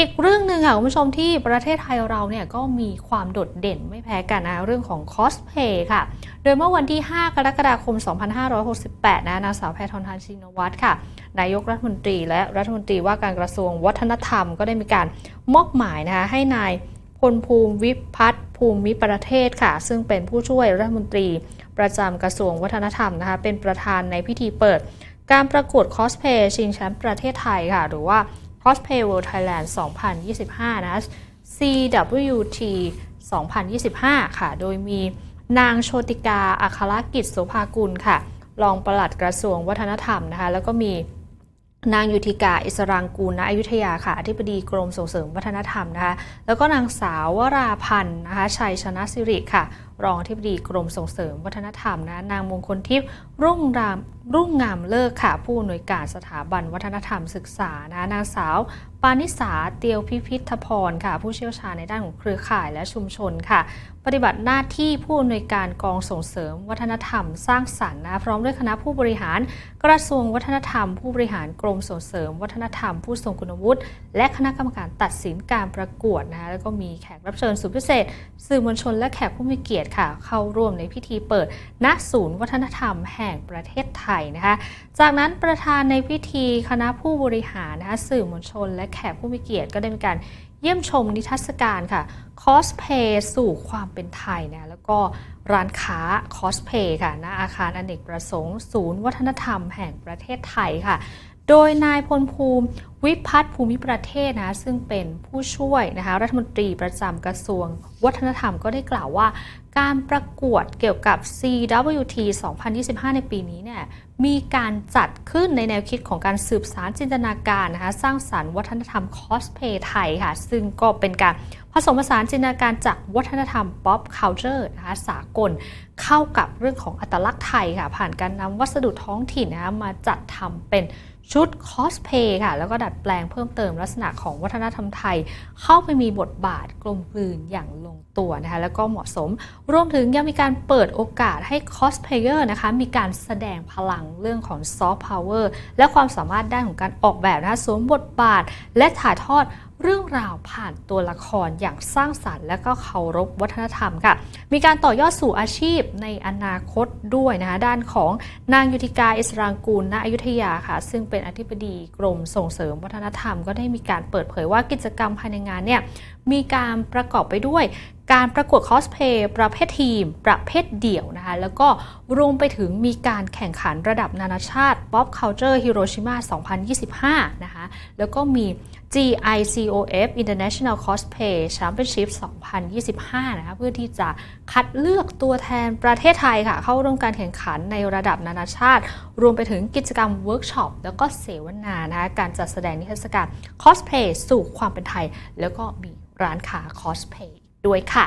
อีกเรื่องหนึ่งค่ะคุณผู้ชมที่ประเทศไทยเราเนี่ยก็มีความโดดเด่นไม่แพ้กันนะเรื่องของคอสเพย์ค่ะ โดยเมื่อวันที่ 5 กรกฎาคม 2568 นะนางสาวแพทองทานชินวัตรค่ะ นายกรัฐมนตรีและรัฐมนตรีว่าการกระทรวงวัฒนธรรมก็ได้มีการมอบหมายนะคะให้นายพลภูมิวิพัฒน์ภูมิประเทศค่ะ ซึ่งเป็นผู้ช่วยรัฐมนตรีประจำกระทรวงวัฒนธรรมนะคะเป็นประธานในพิธีเปิด การประกวดคอสเพย์ชิงแชมป์ประเทศไทยค่ะ หรือว่า Cosplay World Thailand 2025นะ CWT 2025 ค่ะ โดยมีนางโชติกาอัครกิจโสภากุลค่ะ รองปลัดกระทรวงวัฒนธรรมนะคะ แล้วก็มี นางยุธิกาอิสรางกูลณอยุธยาค่ะอธิบดีกรมส่งเสริมวัฒนธรรมนะคะแล้วก็นางสาววราพันธ์นะคะชัยชนะสิริค่ะ รองอธิบดีกรมส่งเสริมวัฒนธรรมนะนางมงคลทิพย์รุ่งรามรุ่งงามเลิกค่ะ ผู้อำนวยการสถาบันวัฒนธรรมศึกษานะนางสาวปานิสาเตียวพิพิธพรค่ะ ผู้เชี่ยวชาญในด้านของเครือข่ายและชุมชนค่ะ ปฏิบัติหน้าที่ผู้อำนวยการกองส่งเสริม วัฒนธรรม สร้างสรรค์นะพร้อมด้วยคณะผู้บริหาร กระทรวงวัฒนธรรม ผู้บริหารกรมส่งเสริม วัฒนธรรม ผู้ทรงคุณวุฒิและคณะกรรมการตัดสินการประกวดนะแล้วก็มีแขกรับเชิญสุดพิเศษ สื่อมวลชน และแขกผู้มีเกียรติค่ะ เข้าร่วมในพิธีเปิดณศูนย์วัฒนธรรมแห่งประเทศไทยนะคะ จากนั้นประธานในพิธีคณะผู้บริหารนะคะสื่อมวลชนและแขกผู้มีเกียรติก็ได้มีการเยี่ยมชมนิทรรศการค่ะคอสเพย์สู่ความเป็นไทยนะแล้วก็ร้านค้าคอสเพย์ค่ะณอาคารอเนกประสงค์ ศูนย์วัฒนธรรมแห่งประเทศไทยค่ะ โดยนายพลภูมิวิพัฒน์ภูมิประเทศนะซึ่งเป็นผู้ช่วยนะคะรัฐมนตรีประจำกระทรวง วัฒนธรรมก็ได้กล่าวว่า การประกวดเกี่ยวกับ CWT 2025 ในปีนี้เนี่ยมีการจัดขึ้นในแนวคิดของการสืบสารจินตนาการนะคะสร้างสารรค์วัฒนธรรมคอสเพย์ไทยค่ะ ซึ่งก็เป็นการผสมผสานจินตนาการจากวัฒนธรรม pop culture นะคะสากลเข้ากับเรื่องของอัตลักษณ์ไทยค่ะ ผ่านการนำวัสดุท้องถิ่นนะคะมาจัดทำเป็น ชุดคอสเพย์ค่ะ แล้วก็ดัดแปลงเพิ่มเติมลักษณะของวัฒนธรรมไทย เข้าไปมีบทบาทกลมกลืนอย่างลงตัวนะคะ แล้วก็เหมาะสม รวมถึงยังมีการเปิดโอกาสให้คอสเพเยอร์นะคะ มีการแสดงพลังเรื่องของซอฟต์พาวเวอร์และความสามารถด้านของการออกแบบนะคะสวมบทบาทและถ่ายทอด เรื่องราวผ่านตัวละครอย่างสร้างสรรค์ และก็เคารพวัฒนธรรมค่ะ มีการต่อยอดสู่อาชีพในอนาคตด้วยนะคะด้านของนางยุธิกาอิสรางกูลณอยุธยาค่ะ ซึ่งเป็นอธิบดีกรมส่งเสริมวัฒนธรรม ก็ได้มีการเปิดเผยว่ากิจกรรมภายในงานเนี่ยมีการประกอบไปด้วยการประกวดคอสเพย์ประเภททีม ประเภทเดี่ยวนะคะ แล้วก็รวมไปถึงมีการแข่งขันระดับนานาชาติ Pop Culture Hiroshima 2025 นะคะ แล้วก็มี GICOF International Cosplay Championship 2025 นะคะเพื่อที่จะคัดเลือกตัวแทนประเทศไทยค่ะ เข้าร่วมการแข่งขันในระดับนานาชาติ รวมไปถึงกิจกรรมเวิร์กช็อปแล้วก็เสวนานะคะการจัดแสดงนิทรรศการคอสเพย์สู่ความเป็นไทย แล้วก็มีร้านค้าคอสเพย์ด้วยค่ะ